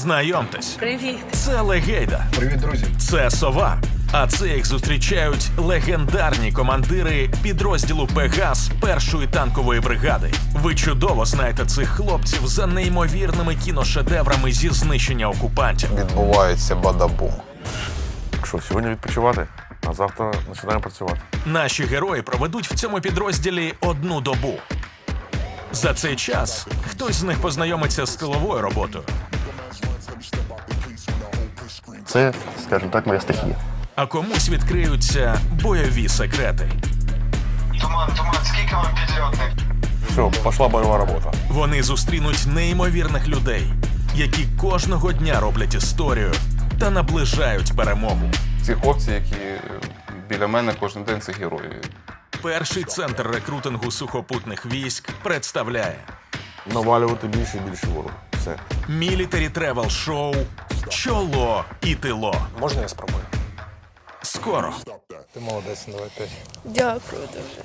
Знайомтесь, Привіт. це Легейда, Привіт, друзі. це сова. А це їх зустрічають легендарні командири підрозділу Пегас першої танкової бригади. Ви чудово знаєте цих хлопців за неймовірними кіношедеврами зі знищення окупантів. відбувається бадабум. Що, сьогодні відпочивати, а завтра починаємо працювати. Наші герої проведуть в цьому підрозділі одну добу. За цей час хтось з них познайомиться з тиловою роботою, Це, скажімо так, моя стихія. а комусь відкриються бойові секрети. Туман, туман, скільки вам підльотних? Все, пішла бойова робота. Вони зустрінуть неймовірних людей, які кожного дня роблять історію та наближають перемогу. Ці хлопці, які біля мене кожен день це герої. Перший центр рекрутингу сухопутних військ представляє Навалювати більше і більше ворог. Все. Мілітарі тревел шоу Чоло і тило. Можна я спробую? Скоро. Ти молодець, давай п'ять. Дякую дуже.